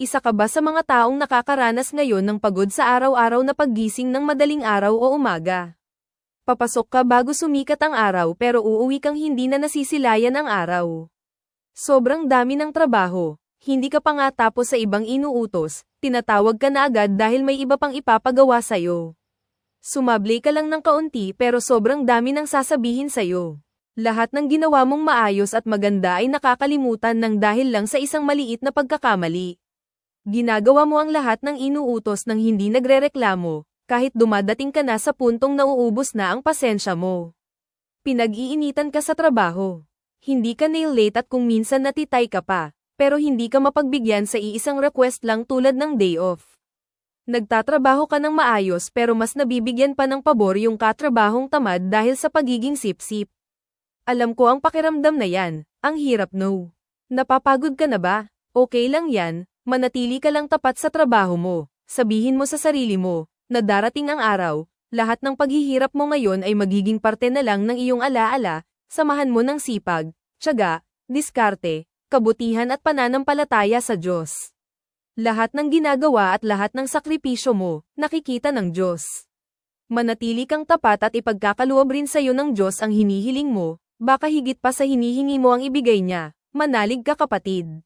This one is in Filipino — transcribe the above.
Isa ka ba sa mga taong nakakaranas ngayon ng pagod sa araw-araw na paggising ng madaling araw o umaga? Papasok ka bago sumikat ang araw pero uuwi kang hindi na nasisilayan ang araw. Sobrang dami ng trabaho, hindi ka pa nga tapos sa ibang inuutos, tinatawag ka na agad dahil may iba pang ipapagawa sa'yo. Sumabli ka lang ng kaunti pero sobrang dami ng sasabihin sa'yo. Lahat ng ginawa mong maayos at maganda ay nakakalimutan ng dahil lang sa isang maliit na pagkakamali. Ginagawa mo ang lahat ng inuutos ng hindi nagrereklamo, kahit dumadating ka na sa puntong nauubos na ang pasensya mo. Pinag-iinitan ka sa trabaho. Hindi ka nail late at kung minsan natitay ka pa, pero hindi ka mapagbigyan sa iisang request lang tulad ng day off. Nagtatrabaho ka ng maayos pero mas nabibigyan pa ng pabor yung katrabahong tamad dahil sa pagiging sip-sip. Alam ko ang pakiramdam na yan, ang hirap no. Napapagod ka na ba? Okay lang yan, manatili ka lang tapat sa trabaho mo. Sabihin mo sa sarili mo, na darating ang araw, lahat ng paghihirap mo ngayon ay magiging parte na lang ng iyong alaala, samahan mo ng sipag, tiyaga, diskarte, kabutihan at pananampalataya sa Diyos. Lahat ng ginagawa at lahat ng sakripisyo mo, nakikita ng Diyos. Manatili kang tapat at ipagkakaloob rin sa iyo ng Diyos ang hinihiling mo, baka higit pa sa hinihingi mo ang ibigay niya, manalig ka kapatid.